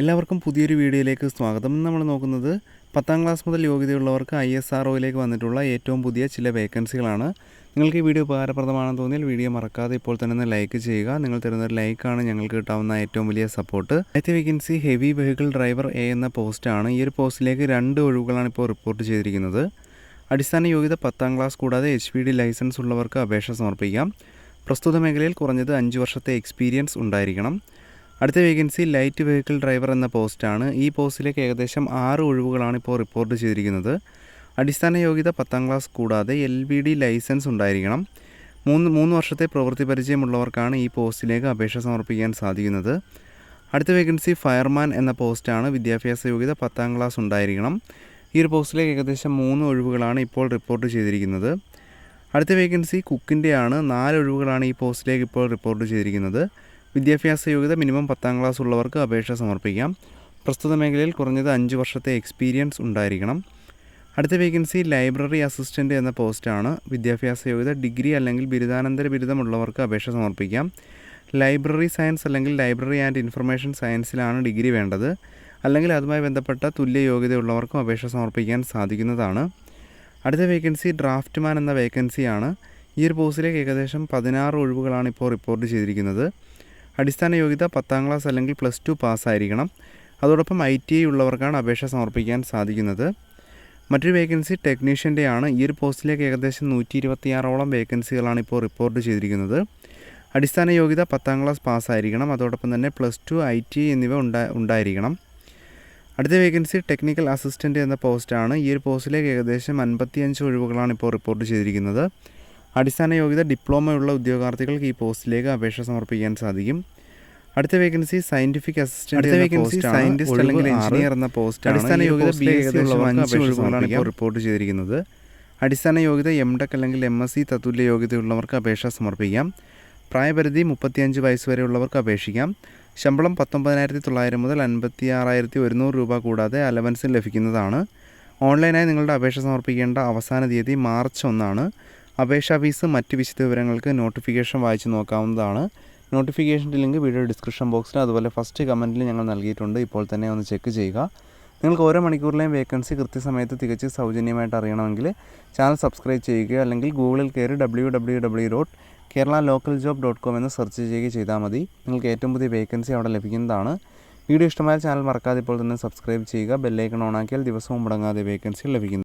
എല്ലാവർക്കും പുതിയൊരു വീഡിയോയിലേക്ക് സ്വാഗതം. നമ്മൾ നോക്കുന്നത് പത്താം ക്ലാസ് മുതൽ യോഗ്യതയുള്ളവർക്ക് ഐ എസ് ആർ ഒയിലേക്ക് വന്നിട്ടുള്ള ഏറ്റവും പുതിയ ചില വേക്കൻസികളാണ്. നിങ്ങൾക്ക് ഈ വീഡിയോ ഉപകാരപ്രദമാണെന്ന് തോന്നിയാൽ വീഡിയോ മറക്കാതെ ഇപ്പോൾ തന്നെ ഒന്ന് ലൈക്ക് ചെയ്യുക. നിങ്ങൾ തരുന്ന ഒരു ലൈക്കാണ് ഞങ്ങൾക്ക് കിട്ടാവുന്ന ഏറ്റവും വലിയ സപ്പോർട്ട്. ആദ്യത്തെ vacancy heavy vehicle driver A എന്ന പോസ്റ്റാണ് ഈ ഒരു പോസ്റ്റിലേക്ക് രണ്ട് ഒഴിവുകളാണ് ഇപ്പോൾ റിപ്പോർട്ട് ചെയ്തിരിക്കുന്നത്. അടിസ്ഥാന യോഗ്യത പത്താം ക്ലാസ് കൂടാതെ എച്ച് പി ഡി ലൈസൻസ് ഉള്ളവർക്ക് അപേക്ഷ സമർപ്പിക്കാം. പ്രസ്തുത മേഖലയിൽ കുറഞ്ഞത് അഞ്ച് വർഷത്തെ എക്സ്പീരിയൻസ് ഉണ്ടായിരിക്കണം. അടുത്ത വേക്കൻസി ലൈറ്റ് വെഹിക്കിൾ ഡ്രൈവർ എന്ന പോസ്റ്റാണ്. ഈ പോസ്റ്റിലേക്ക് ഏകദേശം ആറ് ഒഴിവുകളാണ് ഇപ്പോൾ റിപ്പോർട്ട് ചെയ്തിരിക്കുന്നത്. അടിസ്ഥാന യോഗ്യത പത്താം ക്ലാസ് കൂടാതെ എൽ ബി ഡി ലൈസൻസ് ഉണ്ടായിരിക്കണം. മൂന്ന് മൂന്ന് വർഷത്തെ പ്രവൃത്തി പരിചയമുള്ളവർക്കാണ് ഈ പോസ്റ്റിലേക്ക് അപേക്ഷ സമർപ്പിക്കാൻ സാധിക്കുന്നത്. അടുത്ത വേക്കൻസി ഫയർമാൻ എന്ന പോസ്റ്റാണ്. വിദ്യാഭ്യാസ യോഗ്യത പത്താം ക്ലാസ് ഉണ്ടായിരിക്കണം. ഈ ഒരു പോസ്റ്റിലേക്ക് ഏകദേശം മൂന്ന് ഒഴിവുകളാണ് ഇപ്പോൾ റിപ്പോർട്ട് ചെയ്തിരിക്കുന്നത്. അടുത്ത വേക്കൻസി കുക്കിന്റെയാണ് നാല് ഒഴിവുകളാണ് ഈ പോസ്റ്റിലേക്ക് ഇപ്പോൾ റിപ്പോർട്ട് ചെയ്തിരിക്കുന്നത്. വിദ്യാഭ്യാസ യോഗ്യത മിനിമം പത്താം ക്ലാസ് ഉള്ളവർക്ക് അപേക്ഷ സമർപ്പിക്കാം. പ്രസ്തുത മേഖലയിൽ കുറഞ്ഞത് അഞ്ച് വർഷത്തെ എക്സ്പീരിയൻസ് ഉണ്ടായിരിക്കണം. അടുത്ത വേക്കൻസി ലൈബ്രറി അസിസ്റ്റന്റ് എന്ന പോസ്റ്റാണ് വിദ്യാഭ്യാസ യോഗ്യത ഡിഗ്രി അല്ലെങ്കിൽ ബിരുദാനന്തര ബിരുദമുള്ളവർക്ക് അപേക്ഷ സമർപ്പിക്കാം. ലൈബ്രറി സയൻസ് അല്ലെങ്കിൽ ലൈബ്രറി ആൻഡ് ഇൻഫർമേഷൻ സയൻസിലാണ് ഡിഗ്രി വേണ്ടത്. അല്ലെങ്കിൽ അതുമായി ബന്ധപ്പെട്ട തുല്യ യോഗ്യതയുള്ളവർക്കും അപേക്ഷ സമർപ്പിക്കാൻ സാധിക്കുന്നതാണ്. അടുത്ത വേക്കൻസി ഡ്രാഫ്റ്റ്മാൻ എന്ന വേക്കൻസിയാണ് ഈ ഒരു പോസ്റ്റിലേക്ക് ഏകദേശം പതിനാറ് ഒഴിവുകളാണ് ഇപ്പോൾ റിപ്പോർട്ട് ചെയ്തിരിക്കുന്നത്. അടിസ്ഥാന യോഗ്യത പത്താം ക്ലാസ് അല്ലെങ്കിൽ പ്ലസ് ടു പാസ്സായിരിക്കണം. അതോടൊപ്പം ഐ ടി ഐ ഉള്ളവർക്കാണ് അപേക്ഷ സമർപ്പിക്കാൻ സാധിക്കുന്നത്. മറ്റൊരു വേക്കൻസി ടെക്നീഷ്യന്റെ ആണ് ഈ ഒരു പോസ്റ്റിലേക്ക് ഏകദേശം നൂറ്റി ഇരുപത്തിയാറോളം വേക്കൻസികളാണ് ഇപ്പോൾ റിപ്പോർട്ട് ചെയ്തിരിക്കുന്നത്. അടിസ്ഥാന യോഗ്യത പത്താം ക്ലാസ് പാസ്സായിരിക്കണം. അതോടൊപ്പം തന്നെ പ്ലസ് ടു ഐ ടി എന്നിവ ഉണ്ടാ ഉണ്ടായിരിക്കണം. അടുത്ത വേക്കൻസി ടെക്നിക്കൽ അസിസ്റ്റന്റ് എന്ന പോസ്റ്റാണ്. ഈ ഒരു പോസ്റ്റിലേക്ക് ഏകദേശം അൻപത്തിയഞ്ച് ഒഴിവുകളാണ് ഇപ്പോൾ റിപ്പോർട്ട് ചെയ്തിരിക്കുന്നത്. അടിസ്ഥാന യോഗ്യത ഡിപ്ലോമയുള്ള ഉദ്യോഗാർത്ഥികൾക്ക് ഈ പോസ്റ്റിലേക്ക് അപേക്ഷ സമർപ്പിക്കാൻ സാധിക്കും. അടുത്ത വേക്കൻസി സയന്റിഫിക് അസിസ്റ്റന്റ് അടുത്ത വേക്കൻസി സയന്റിസ്റ്റ് അല്ലെങ്കിൽ എഞ്ചിനീയർ എന്ന പോസ്റ്റ് അടിസ്ഥാന യോഗ്യത ബി എസ് അഞ്ച് ഇപ്പോൾ റിപ്പോർട്ട് ചെയ്തിരിക്കുന്നത്. അടിസ്ഥാന യോഗ്യത എം ടെക് അല്ലെങ്കിൽ എം എസ് സി തത്തുല്യ യോഗ്യതയുള്ളവർക്ക് അപേക്ഷ സമർപ്പിക്കാം. പ്രായപരിധി മുപ്പത്തിയഞ്ച് വയസ്സ് വരെയുള്ളവർക്ക് അപേക്ഷിക്കാം. ശമ്പളം പത്തൊമ്പതിനായിരത്തി തൊള്ളായിരം മുതൽ അൻപത്തി ആറായിരത്തി ഒരുന്നൂറ് രൂപ കൂടാതെ അലവൻസിൽ ലഭിക്കുന്നതാണ്. ഓൺലൈനായി നിങ്ങളുടെ അപേക്ഷ സമർപ്പിക്കേണ്ട അവസാന തീയതി മാർച്ച് ഒന്നാണ്. അപേക്ഷാ ഫീസ് മറ്റ് വിശദ വിവരങ്ങൾക്ക് നോട്ടിഫിക്കേഷൻ വായിച്ച് നോക്കാവുന്നതാണ്. നോട്ടിഫിക്കേഷന്റെ ലിങ്ക് വീഡിയോ ഡിസ്ക്രിപ്ഷൻ ബോക്സിൽ അതുപോലെ ഫസ്റ്റ് കമന്റിൽ ഞങ്ങൾ നൽകിയിട്ടുണ്ട്. ഇപ്പോൾ തന്നെ ഒന്ന് ചെക്ക് ചെയ്യുക. നിങ്ങൾക്ക് ഓരോ മണിക്കൂറിലെയും വേക്കൻസി കൃത്യസമയത്ത് തികച്ച് സൗജന്യമായിട്ട് അറിയണമെങ്കിൽ ചാനൽ സബ്സ്ക്രൈബ് ചെയ്യുകയോ അല്ലെങ്കിൽ ഗൂഗിളിൽ കയറി W W W dot Kerala local job dot com എന്ന് സെർച്ച് ചെയ്യുക ചെയ്താൽ മതി. നിങ്ങൾക്ക് ഏറ്റവും പുതിയ വേക്കൻസി അവിടെ ലഭിക്കുന്നതാണ്. വീഡിയോ ഇഷ്ടമായ ചാനൽ മറക്കാതെ ഇപ്പോൾ തന്നെ സബ്സ്ക്രൈബ് ചെയ്യുക. ബെല്ലൈക്കൺ ഓണാക്കിയാൽ ദിവസവും മുടങ്ങാതെ വേക്കൻസി ലഭിക്കുന്നു.